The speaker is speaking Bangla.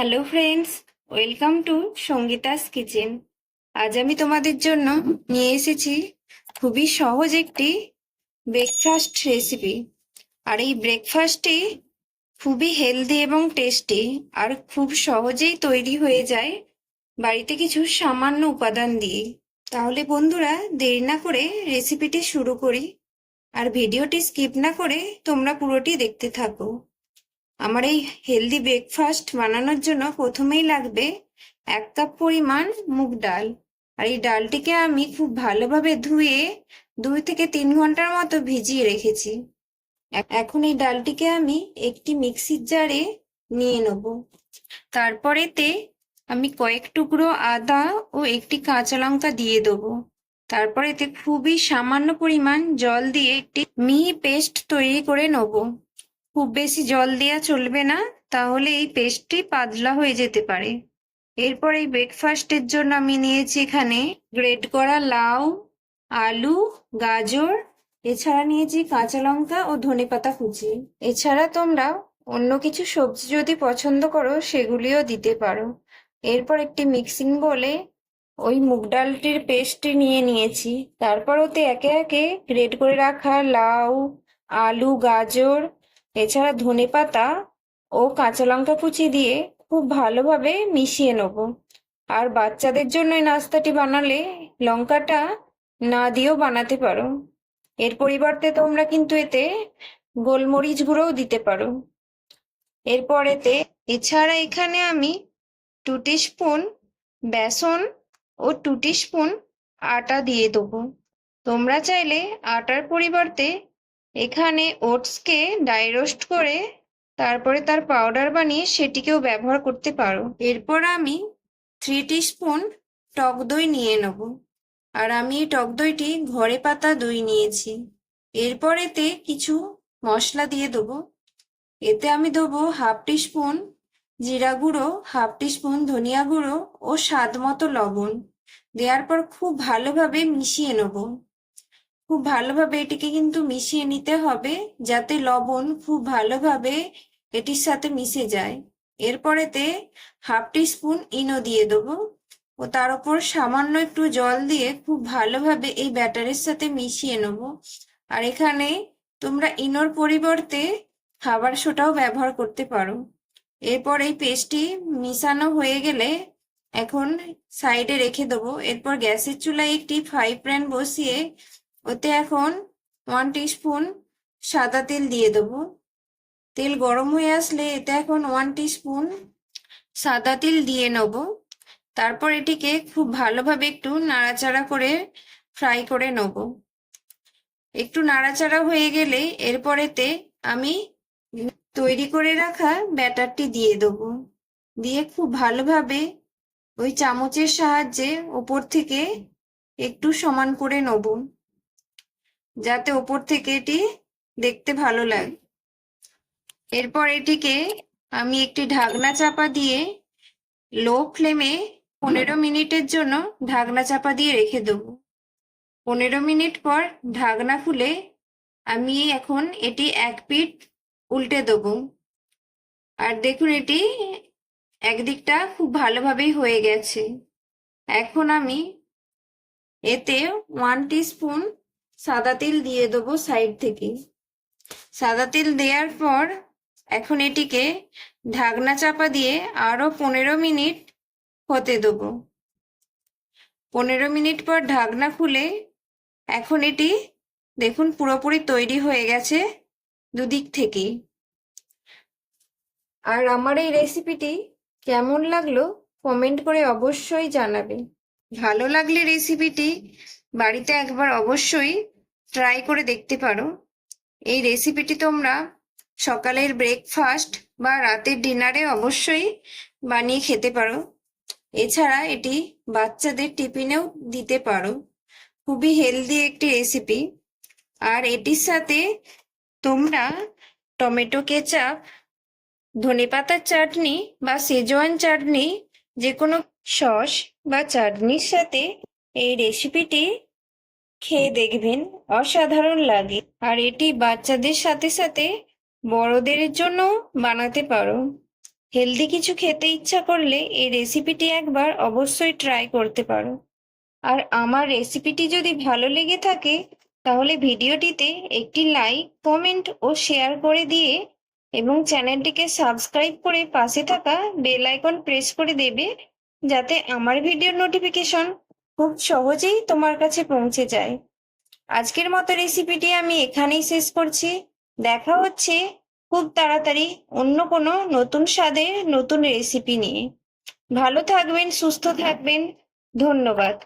Hello friends welcome to Sangeeta's kitchen আজ আমি তোমাদের জন্য নিয়ে এসেছি খুবই সহজ একটি ব্রেকফাস্ট রেসিপি আর এই ব্রেকফাস্টটি খুবই হেলদি এবং টেস্টি আর খুব সহজেই তৈরি হয়ে যায় বাড়িতে কিছু সামান্য উপাদান দিয়ে। তাহলে বন্ধুরা, দেরি না করে রেসিপিটি শুরু করি। আর ভিডিওটি স্কিপ না করে তোমরা পুরোটি দেখতে থাকো। আমার এই হেলদি ব্রেকফাস্ট বানানোর জন্য প্রথমেই লাগবে এক কাপ পরিমাণ মুগ ডাল। আর এই ডালটিকে আমি খুব ভালোভাবে ধুয়ে দুই থেকে তিন ঘণ্টার মতো ভিজিয়ে রেখেছি। এখন এই ডালটিকে আমি একটি মিক্সির জারে নিয়ে নেব। তারপরেতে আমি কয়েক টুকরো আদা ও একটি কাঁচা লঙ্কা দিয়ে দেবো। তারপর এতে খুবই সামান্য পরিমাণ জল দিয়ে একটি মিহি পেস্ট তৈরি করে নেব। খুব বেশি জল দেওয়া চলবে না, তাহলে এই পেস্টটি পাতলা হয়ে যেতে পারে। এরপর এই ব্রেকফাস্টের জন্য আমি নিয়েছি এখানে গ্রেট করা লাউ, আলু, গাজর, এছাড়া নিয়েছি কাঁচা লঙ্কা ও ধনেপাতা কুচি। এছাড়া তোমরা অন্য কিছু সবজি যদি পছন্দ করো, সেগুলিও দিতে পারো। এরপর একটি মিক্সিং বলে ওই মুগ ডালটির পেস্টটি নিয়ে নিয়েছি। তারপর ওতে একে একে গ্রেট করে রাখা লাউ, আলু, গাজর এছাড়া ধনেপাতা ও কাঁচা লঙ্কা কুচি দিয়ে খুব ভালোভাবে মিশিয়ে নেব। আর বাচ্চাদের জন্য এই নাস্তাটি বানালে লঙ্কাটা না দিয়েও বানাতে পারো। এর পরিবর্তে তোমরা কিন্তু এতে গোলমরিচ গুঁড়োও দিতে পারো। এরপর এতে এছাড়া এখানে আমি টু স্পুন বেসন ও টু স্পুন আটা দিয়ে দেবো। তোমরা চাইলে আটার পরিবর্তে এখানে ওটসকে ডাই রোস্ট করে তারপরে তার পাউডার বানিয়ে সেটিকেও ব্যবহার করতে পারো। এরপর আমি থ্রি স্পুন টক দই নিয়ে নেব। আর আমি এই টক দইটি ঘরে পাতা দই নিয়েছি। এরপর এতে কিছু মশলা দিয়ে দেবো। এতে আমি দেবো হাফ স্পুন জিরা গুঁড়ো, হাফ স্পুন ধনিয়া গুঁড়ো ও স্বাদ মতো লবণ। দেওয়ার পর খুব ভালোভাবে মিশিয়ে নেব। খুব ভালোভাবে এটিকে কিন্তু মিশিয়ে নিতে হবে যাতে লবণ খুব ভালোভাবে এটির সাথে মিশে যায়। এরপরেতে হাফ টি স্পুন ইনো দিয়ে দেবো। ও তার উপর সামান্য একটু জল দিয়ে খুব ভালোভাবে এই ব্যাটারের সাথে মিশিয়ে নেব। আর এখানে তোমরা ইনোর পরিবর্তে খাবার সোটাও ব্যবহার করতে পারো। এরপর এই পেস্টটি মিশানো হয়ে গেলে এখন সাইডে রেখে দেবো। এরপর গ্যাসের চুলায় একটি ফ্রাই প্যান বসিয়ে ওতে এখন ওয়ান স্পুন সাদা তেল দিয়ে দেবো। তেল গরম হয়ে আসলে এতে এখন ওয়ান স্পুন সাদা তেল দিয়ে নেব। তারপর এটিকে খুব ভালোভাবে একটু নাড়াচাড়া করে ফ্রাই করে নেব। একটু নাড়াচাড়া হয়ে গেলে এরপরেতে আমি তৈরি করে রাখা ব্যাটারটি দিয়ে দেবো। দিয়ে খুব ভালোভাবে ওই চামচের সাহায্যে ওপর থেকে একটু সমান করে নেব। যাতে ওপর থেকে এটি দেখতে ভালো লাগে। এরপর এটিকে আমি একটি ঢাকনা চাপা দিয়ে লো ফ্লেমে পনেরো মিনিটের জন্য ঢাকনা চাপা দিয়ে রেখে দেবো। পনেরো মিনিট পর ঢাকনা খুলে আমি এখন এটি এক পিঠ উল্টে দেবো। আর দেখুন এটি একদিকটা খুব ভালোভাবেই হয়ে গেছে। এখন আমি এতে ওয়ান স্পুন সাদা তিল দিয়ে দেবো সাইড থেকে। সাদা তিল দেওয়ার পর এখন এটিকে ঢাকনা চাপা দিয়ে আরও পনেরো মিনিট হতে দেবো। পনেরো মিনিট পর ঢাকনা খুলে এখন এটি দেখুন পুরোপুরি তৈরি হয়ে গেছে দুদিক থেকেই আর আমার এই রেসিপিটি কেমন লাগল কমেন্ট করে অবশ্যই জানাবে। ভালো লাগলে রেসিপিটি বাড়িতে একবার অবশ্যই ট্রাই করে দেখতে পারো। এই রেসিপিটি তোমরা সকালের ব্রেকফাস্ট বা রাতের ডিনারে অবশ্যই বানিয়ে খেতে পারো। এছাড়া এটি বাচ্চাদের টিফিনেও দিতে পারো। খুবই হেলদি একটি রেসিপি আর এটির সাথে তোমরা টমেটো কেচাপ, ধনেপাতার চাটনি বা সেজওয়ান চাটনি যে কোনো সস বা চাটনির সাথে এই রেসিপিটি খেয়ে দেখবেন। অসাধারণ লাগে। আর এটি বাচ্চাদের সাথে সাথে বড়দের জন্য বানাতে পারো। হেলদি কিছু খেতে ইচ্ছা করলে এই রেসিপিটি একবার অবশ্যই ট্রাই করতে পারো। আর আমার রেসিপিটি যদি ভালো লেগে থাকে, তাহলে ভিডিওটিতে একটি লাইক কমেন্ট ও শেয়ার করে দিয়ে এবং চ্যানেলটিকে সাবস্ক্রাইব করে পাশে থাকা বেল আইকন প্রেস করে দেবে, যাতে আমার ভিডিওর নোটিফিকেশন খুব সহজেই তোমার কাছে পৌঁছে যায়। আজকের মতো রেসিপিটি আমি এখানেই শেষ করছি। দেখা হচ্ছে খুব তাড়াতাড়ি অন্য কোনো নতুন স্বাদের নতুন রেসিপি নিয়ে। ভালো থাকবেন, সুস্থ থাকবেন। ধন্যবাদ।